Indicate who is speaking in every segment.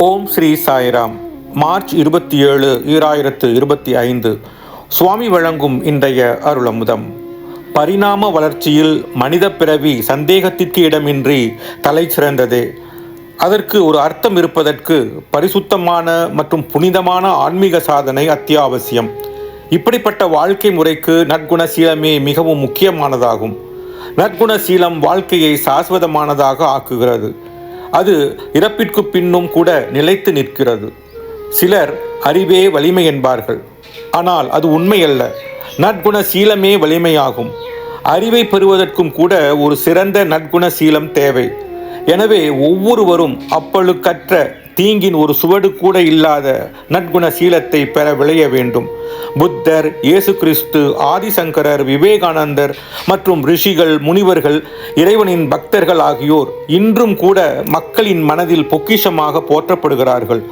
Speaker 1: ஓம் Sri Sairam. March இருபத்தி ஏழு ஈராயிரத்து இருபத்தி ஐந்து. சுவாமி வழங்கும் இன்றைய அருளமுதம். பரிணாம வளர்ச்சியில் மனித பிறவி சந்தேகத்திற்கு இடமின்றி தலை சிறந்ததே. அதற்கு ஒரு அர்த்தம் இருப்பதற்கு பரிசுத்தமான மற்றும் புனிதமான ஆன்மீக சாதனை அத்தியாவசியம். இப்படிப்பட்ட வாழ்க்கை முறைக்கு நற்குணசீலமே மிகவும் முக்கியமானதாகும். நற்குணசீலம் வாழ்க்கையை சாஸ்வதமானதாக ஆக்குகிறது. அது இறப்பிற்கு பின்னும் கூட நிலைத்து நிற்கிறது. சிலர் அறிவே வலிமை என்பார்கள். ஆனால் அது உண்மையல்ல. நற்குண சீலமே வலிமையாகும். அறிவை பெறுவதற்கும் கூட ஒரு சிறந்த நற்குண சீலம் தேவை. எனவே ஒவ்வொருவரும் அப்பழுக்கற்ற தீங்கின் ஒரு சுவடு கூட இல்லாத நற்குண சீலத்தை பெற விளைய வேண்டும். புத்தர் இயேசு கிறிஸ்து ஆதிசங்கரர் விவேகானந்தர் மற்றும் ரிஷிகள் முனிவர்கள் இறைவனின் பக்தர்கள் ஆகியோர் இன்றும் கூட மக்களின் மனதில் பொக்கிஷமாக போற்றப்படுகிறார்கள்.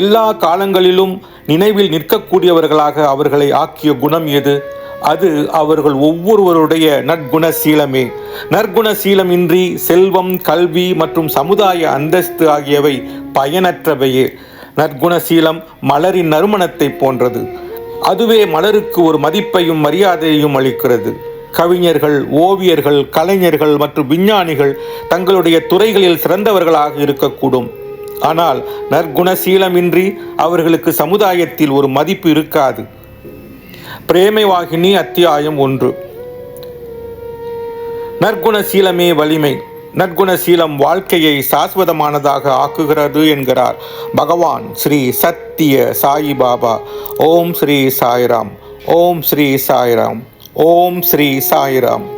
Speaker 1: எல்லா காலங்களிலும் நினைவில் நிற்கக்கூடியவர்களாக அவர்களை ஆக்கிய குணம் எது? அது அவர்கள் ஒவ்வொருவருடைய நற்குண சீலமே நற்குண சீலமின்றி செல்வம் கல்வி மற்றும் சமுதாய அந்தஸ்து ஆகியவை பயனற்றவையே. நற்குண சீலம் மலரின் நறுமணத்தை போன்றது. அதுவே மலருக்கு ஒரு மதிப்பையும் மரியாதையையும் அளிக்கிறது. கவிஞர்கள் ஓவியர்கள் கலைஞர்கள் மற்றும் விஞ்ஞானிகள் தங்களுடைய துறைகளில் சிறந்தவர்களாக இருக்கக்கூடும். ஆனால் நற்குணசீலமின்றி அவர்களுக்கு சமுதாயத்தில் ஒரு மதிப்பு இருக்காது. பிரேமைவாகினி அத்தியாயம் ஒன்று. நற்குணசீலமே வலிமை. நற்குணசீலம் வாழ்க்கையை சாஸ்வதமானதாக ஆக்குகிறது என்கிறார் பகவான் ஸ்ரீ சத்திய சாயி பாபா. ஓம் ஸ்ரீ சாய்ராம். ஓம் ஸ்ரீ சாய்ராம். ஓம் ஸ்ரீ சாய்ராம்.